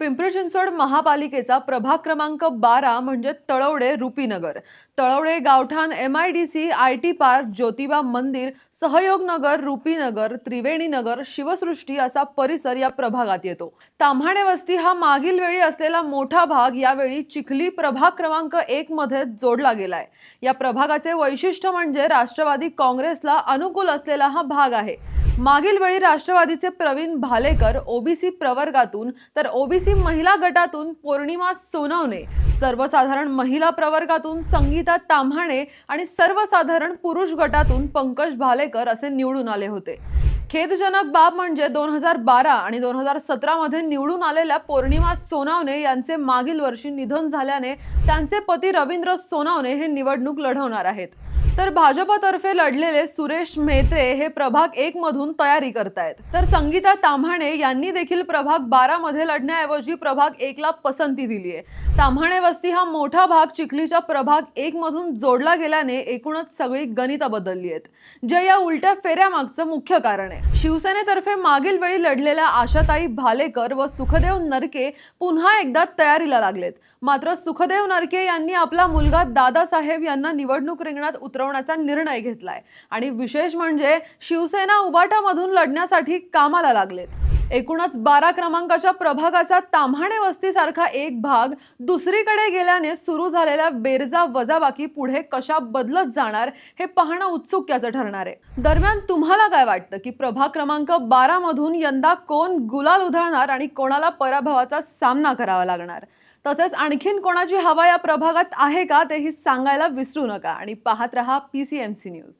पिंपरी चिंचवड महापालिकेचा प्रभाग क्रमांक बारा म्हणजे तळवडे रुपीनगर तळवडे गावठाण M I D C I T park Jyotiba मंदिर सहयोग नगर रुपीनगर त्रिवेणी नगर शिवसृष्टी असा परिसर या प्रभागात येतो. ताम्हाणे वस्ती हा मागील वेळी असलेला मोठा भाग यावेळी चिखली प्रभाग क्रमांक एक मध्ये जोडला गेलाय. या प्रभागाचे वैशिष्ट्य म्हणजे राष्ट्रवादी काँग्रेसला अनुकूल असलेला हा भाग आहे. मागील वेळी राष्ट्रवादीचे प्रवीण भालेकर ओबीसी प्रवर्गातून तर ओबीसी महिला गटातून पौर्णिमा सोनवणे सर्वसाधारण महिला प्रवर्गातून संगीता ताम्हाणे आणि सर्वसाधारण पुरुष गटातून पंकज भालेकर असे निवडून आले होते. खेदजनक बाब म्हणजे दोन हजार बारा आणि दोन हजार सतरामध्ये निवडून आलेल्या पौर्णिमा सोनावणे यांचे मागील वर्षी निधन झाल्याने त्यांचे पती रवींद्र सोनावणे हे निवडणूक लढवणार आहेत. तर भाजपतर्फे लढलेले सुरेश मेत्रे हे प्रभाग एक मधून तयारी करतायत. तर संगीता ताम्हाणे यांनी देखील प्रभाग बारा मध्ये लढण्याऐवजी प्रभाग एकला पसंती दिली आहे. ताम्हाणे वस्ती हा मोठा भाग चिखलीच्या प्रभाग एक मधून जोडला गेल्याने एकूणच सगळी गणित बदलली आहेत. जे या उलट्या फेऱ्या मागचं मुख्य कारण आहे. शिवसेनेतर्फे मागील वेळी लढलेल्या आशाताई भालेकर व सुखदेव नरके पुन्हा एकदा तयारीला लागलेत. मात्र सुखदेव नरके यांनी आपला मुलगा दादासाहेब यांना निवडणूक रिंगणात उतरवण्याचा निर्णय घेतलाय. आणि विशेष म्हणजे शिवसेना उबाटामधून लढण्यासाठी कामाला लागलेत. एकूणच बारा क्रमांकाच्या प्रभागाचा ताम्हाणे वस्तीसारखा एक भाग दुसरीकडे गेल्याने सुरू झालेल्या बेरजा वजाबाकी पुढे कशा बदलत जाणार हे पाहणं उत्सुक्याचं ठरणार आहे. दरम्यान तुम्हाला काय वाटतं की प्रभाग क्रमांक बारा मधून यंदा कोण गुलाल उधळणार आणि कोणाला पराभवाचा सामना करावा लागणार? तसेच आणखीन कोणाची हवा या प्रभागात आहे का तेही सांगायला विसरू नका. आणि पाहत रहा पीसीएमसी न्यूज